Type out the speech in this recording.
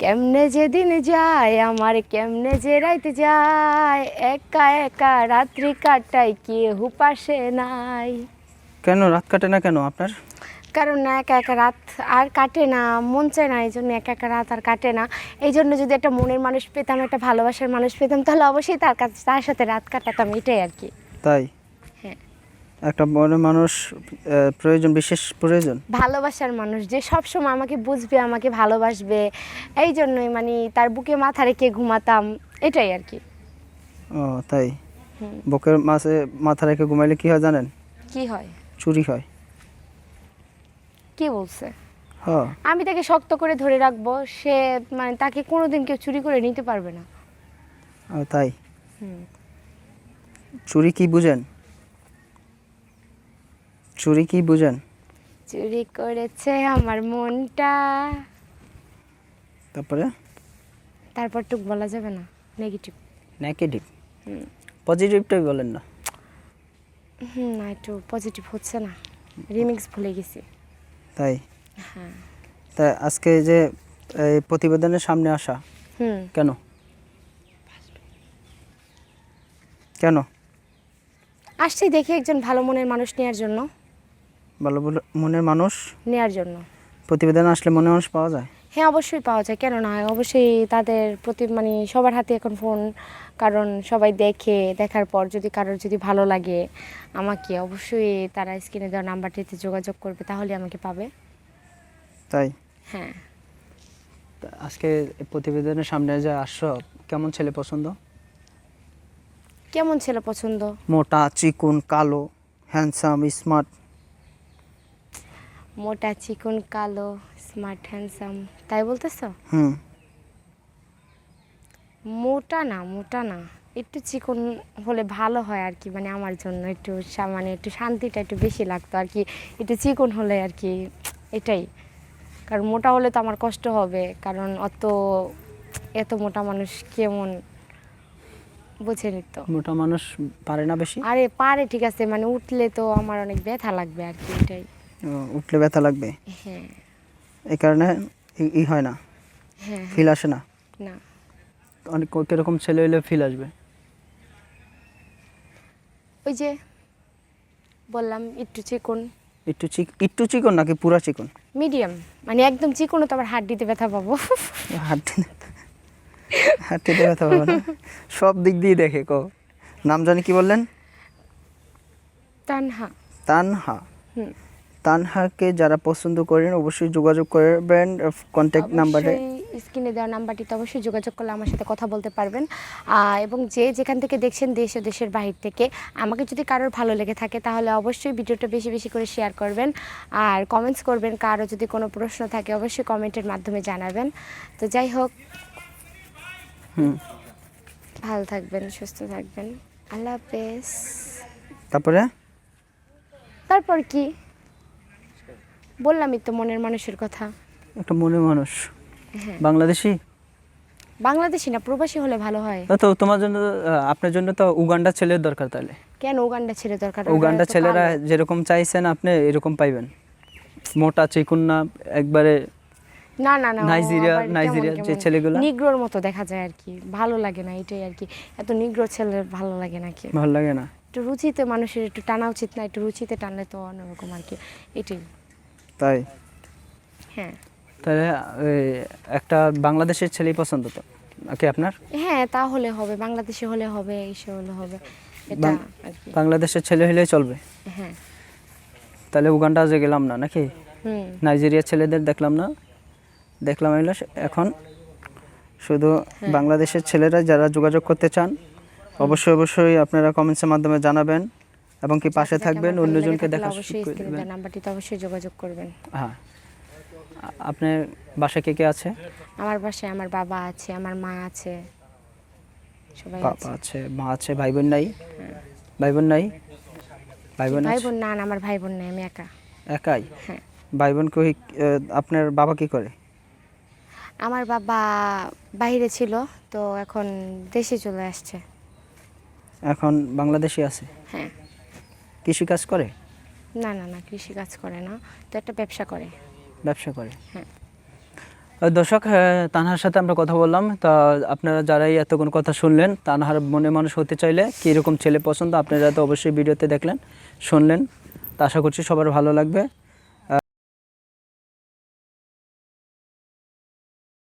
কেমনে যেদিন যায় আমার কেমনে যে রাইতে যায়। একা একা রাত্রি কাটাই কেহু পাশে নাই। কেন? রাত কাটে না কেন আপনার? কারণ না একা একা রাত আর কাটে না মন চায় না এই জন্য একা একা রাত আর কাটে না। এই জন্য যদি একটা মনের মানুষ পেতাম একটা ভালোবাসার মানুষ পেতাম তাহলে অবশ্যই তার কাছে তার সাথে রাত কাটাতাম এটাই আর কি। তাই? একটা বড় মানুষ প্রয়োজন বিশেষ প্রয়োজন? ভালোবাসার মানুষ যে সব সময় আমাকে বুঝবে আমাকে ভালোবাসবে এই জন্যই মানে তার বুকে মাথা রেখে ঘুমাতাম এটাই আর কি। ও তাই? বুকের মাঝে মাথা রেখে ঘুমাইলে কি হয় জানেন? কি হয়? চুরি হয়। কি বলছে? হ্যাঁ আমি তাকে শক্ত করে ধরে রাখব সে মানে তাকে কোনোদিন কেউ চুরি করে নিতে পারবে না। ও তাই? হুম। চুরি কি বুঝেন? চুরি কি বুঝেন? চুরি করেছে আমার মনটা। তারপরে? তারপর টুক বলা যাবে না নেগেটিভ নেগেটিভ হুম। পজিটিভটাই বলেন না। হুম না একটু পজিটিভ হচ্ছে না। রিমিক্স ভুলে গেছি। তাই? হ্যাঁ। তা আজকে যে এই প্রতিবেদনের সামনে আসা হুম। কেন? কেন? আসছি দেখি একজন ভালো মনের মানুষ নেওয়ার জন্য। ভালো বলে- মনের মানুষ নেওয়ার জন্য। প্রতিবেদন আসলে মনে মানুষ পাওয়া যায়? হ্যাঁ অবশ্যই পাওয়া যায়। কেন না? অবশ্যই তাদের প্রতি মানে সবার হাতে এখন ফোন কারণ সবাই দেখে দেখার পর যদি কারোর যদি ভালো লাগে আমাকে অবশ্যই তারা স্ক্রিনে দেওয়া নাম্বারটিতে যোগাযোগ করবে তাহলে আমাকে পাবে। তাই? হ্যাঁ। আজকে প্রতিবেদনের সামনে যে আসছো কেমন ছেলে পছন্দ? কেমন ছেলে পছন্দ? মোটা চিকুন কালো হ্যান্ডসাম স্মার্ট মোটা চিকন কালো স্মার্ট হ্যান্ডসাম তাই বলতেছ? হুম। মোটা না মোটা না। একটু চিকন হলে ভালো হয় আর কি মানে আমার জন্য একটু মানে একটু শান্তিটা একটু বেশি লাগতো আর কি। একটু চিকন হলে আর কি এটাই। কারণ মোটা হলে তো আমার কষ্ট হবে কারণ অত এত মোটা মানুষ কেমন বুঝে নিত মোটা মানুষ পারে না বেশি? আরে পারে ঠিক আছে মানে উঠলে তো আমার অনেক ব্যথা লাগবে আর কি এটাই। উঠলে ব্যথা লাগবে। হ্যাঁ। এই কারণে ই- হয় না। হ্যাঁ ফিল আসে না। না। অনেক কীরকম ছেলে হইলে ফিল আসবে? ওই যে বললাম একটু চিকন। একটু চিক একটু চিকন নাকি পুরা চিকন? মিডিয়াম মানে একদম চিকনও তো আবার হাড্ডিতে ব্যথা পাবো। হাঁটতে হাঁটতে ব্যথা পাবে না। সব দিক দিয়ে দেখে কো। নাম জানি কি বললেন? তানহা। তানহা। হুম। তানহাকে যারা পছন্দ করেন অবশ্যই যোগাযোগ করবেন কন্ট্যাক্ট নাম্বারে স্ক্রিনে দেওয়া নাম্বারটিতে অবশ্যই যোগাযোগ করলে আমার সাথে কথা বলতে পারবেন। এবং যে যেখান থেকে দেখছেন দেশ ও দেশের বাহির থেকে আমাকে যদি কারোর ভালো লেগে থাকে তাহলে অবশ্যই ভিডিওটা বেশি বেশি করে শেয়ার করবেন। আর কমেন্টস করবেন কারও যদি কোনো প্রশ্ন থাকে অবশ্যই কমেন্টের মাধ্যমে জানাবেন। তো যাই হোক। হুম। ভালো থাকবেন সুস্থ থাকবেন। আল্লাহ হাফেজ। তারপরে? তারপর কি? বললামই তো মনের মানুষের কথা। একটা মনে মানুষ। হ্যাঁ। বাংলাদেশি? বাংলাদেশি না প্রবাসী হলে ভালো হয়। তো তোমার জন্য আপনার জন্য তো উগান্ডা ছেলের দরকার তাহলে। কেন উগান্ডা ছেড়ে দরকার? উগান্ডা ছেলেরা যেরকম চাইছেন আপনি এরকম পাইবেন। মোটা চিকুন না একবারে না না না নাইজেরিয়া- নাইজেরিয়ার যে ছেলেগুলো? নিগ্রোর মতো দেখা যায় আর কি। ভালো লাগে না এটাই আর কি। এত নিগ্রো ছেলে ভালো লাগে নাকি ভালো লাগে না। একটু রুচিতে মানুষের একটু টানা উচিত না একটু রুচিতে টানলে তো অন্যরকম আর কি। এটাই। তাই? হ্যাঁ। তাহলে একটা বাংলাদেশের ছেলেই পছন্দ তো? নাকি আপনার? হ্যাঁ তাহলে হবে বাংলাদেশে হলে হবে এসে হলে হবে। এটা আর কি। বাংলাদেশের ছেলে হলেই চলবে? হ্যাঁ। তাহলে উগান্ডা যে গেলাম না নাকি? হুম। নাইজেরিয়ার ছেলেদের দেখলাম না। দেখলাম এলো এখন শুধু হ্যাঁ। বাংলাদেশের ছেলেরা যারা যোগাযোগ করতে চান অবশ্যই অবশ্যই আপনারা কমেন্টসের মাধ্যমে জানাবেন। এবং কি পাশে থাকবেন অন্যজনকে দেখা নাম্বারটিতে অবশ্যই যোগাযোগ করবেন। হ্যাঁ। আপনার বাসায় কে কে আছে? আমার বাসায় আমার বাবা আছে আমার মা আছে সবাই বাবা আছে। মা আছে ভাই বোন নাই? ভাই বোন নাই? ভাই বোন ভাই বোন না না, আমার ভাই বোন নেই আমি একা। একাই? হ্যাঁ। ভাই বোন কই আপনার বাবা কি করে? আমার বাবা বাইরে ছিল তো এখন দেশে চলে আসছে। এখন বাংলাদেশে আছে? হ্যাঁ। কৃষি কাজ করে? না না না কৃষি কাজ করে না। তো একটা ব্যবসা করে। ব্যবসা করে? হ্যাঁ। দর্শক তানহার সাথে আমরা কথা বললাম। তা আপনারা যারাই এতক্ষণ কথা শুনলেন তানহার মনে মানুষ হতে চাইলে কীরকম ছেলে পছন্দ আপনারা তো অবশ্যই ভিডিওতে দেখলেন শুনলেন। তা আশা করছি সবার ভালো লাগবে।